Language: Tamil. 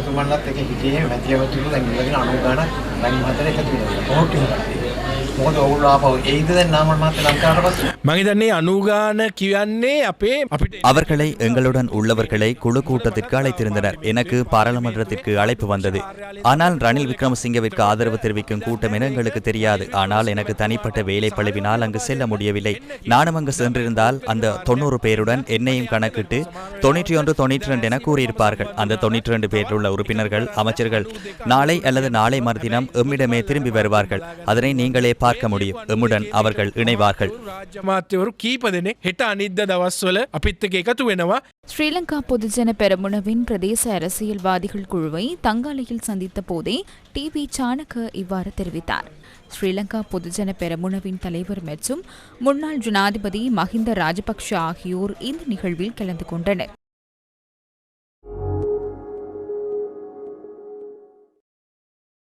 ඔතුමන්ලත් එක හිටියේ මැතිවතුරු දැන් ඉඳගෙන 90 ගාණක් රැන් හතර එකතු වෙනවා. ඕටි මොකද ඔවුල් ආපහු එයිද දැන් නාමල් මහත්තයා ලංකාවට පස්සේ? මහිතන්නේ අනුගාන කියන්නේ අපේ අපිට அவர்களை எங்களுடன் உள்ளவர்களை குழு கூட்டத்திற்கு அழைத்திருந்தனர் எனக்கு பாராளுமன்றத்திற்கு அழைப்பு வந்தது ஆனால் ரணில் விக்ரமசிங்கவிற்கு ஆதரவு தெரிவிக்கும் கூட்டம் என எங்களுக்கு தெரியாது ஆனால் எனக்கு தனிப்பட்ட வேலை பழுவினால் அங்கு செல்ல முடியவில்லை நானும் அங்கு சென்றிருந்தால் அந்த தொண்ணூறு பேருடன் என்னையும் கணக்கிட்டு தொண்ணூற்றி ஒன்று தொண்ணூற்றி ரெண்டு என கூறியிருப்பார்கள் அந்த தொண்ணூற்றி ரெண்டு பேரில் உள்ள உறுப்பினர்கள் அமைச்சர்கள் நாளை அல்லது நாளை மறுதினம் எம்மிடமே திரும்பி வருவார்கள் அதனை நீங்களே பார்க்க முடியும். எம்முடன் அவர்கள் இணைவார்கள். ஸ்ரீலங்கா பொதுஜன பெரமுனவின் பிரதேச அரசியல்வாதிகள் குழுவை தங்காலையில் சந்தித்த போதே டி வி சாணக்க இவ்வாறு தெரிவித்தார். ஸ்ரீலங்கா பொதுஜன பெரமுனவின் தலைவர் மற்றும் முன்னாள் ஜனாதிபதி மஹிந்த ராஜபக்ஷ ஆகியோர் இந்த நிகழ்வில் கலந்து கொண்டனர்.